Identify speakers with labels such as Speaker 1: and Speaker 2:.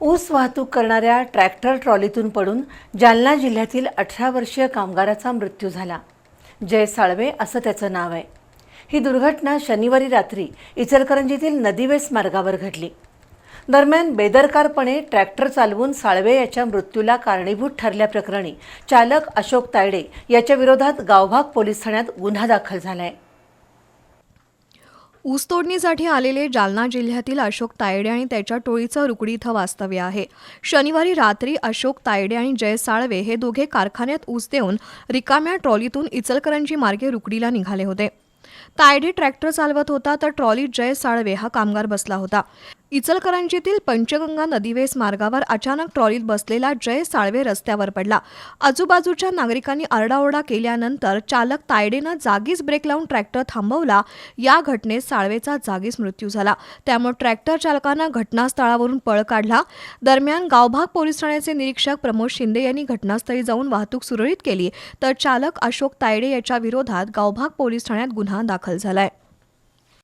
Speaker 1: ऊस वाहतूक करणाऱ्या ट्रॅक्टर ट्रॉलीतून पडून जालना जिल्ह्यातील अठरा वर्षीय कामगाराचा मृत्यू झाला. जय साळवे असं त्याचं नाव आहे. ही दुर्घटना शनिवारी रात्री इचलकरंजीतील नदीवेस मार्गावर घडली. दरम्यान बेदरकारपणे ट्रॅक्टर चालवून साळवे याच्या मृत्यूला कारणीभूत ठरल्याप्रकरणी चालक अशोक तायडे याच्या विरोधात गावभाग पोलीस ठाण्यात गुन्हा दाखल झाला आहे
Speaker 2: ऊसतोडणीसाठी आलेले जालना जिल्ह्यातील अशोक तायडे आणि त्याच्या टोळीचं रुकडी इथं वास्तव्य आहे. शनिवारी रात्री अशोक तायडे आणि जय साळवे हे दोघे कारखान्यात ऊस देऊन रिकाम्या ट्रॉलीतून इचलकरंजी मार्गे रुकडीला निघाले होते. तायडे ट्रॅक्टर चालवत होता तर ट्रॉलीत जय साळवे हा कामगार बसला होता. इचलकरंजीतील पंचगंगा नदीवेस मार्गावर अचानक ट्रॉलीत बसलेला जय साळवे रस्त्यावर पडला. आजूबाजूच्या नागरिकांनी आरडाओरडा केल्यानंतर चालक तायडेनं जागीच ब्रेक लावून ट्रॅक्टर थांबवला. या घटनेत साळवेचा जागीच मृत्यू झाला. त्यामुळे ट्रॅक्टर चालकानं घटनास्थळावरून पळ काढला. दरम्यान गावभाग पोलीस ठाण्याचे निरीक्षक प्रमोद शिंदे यांनी घटनास्थळी जाऊन वाहतूक सुरळीत केली. तर चालक अशोक तायडे याच्या विरोधात गावभाग पोलीस ठाण्यात गुन्हा दाखल झालाय.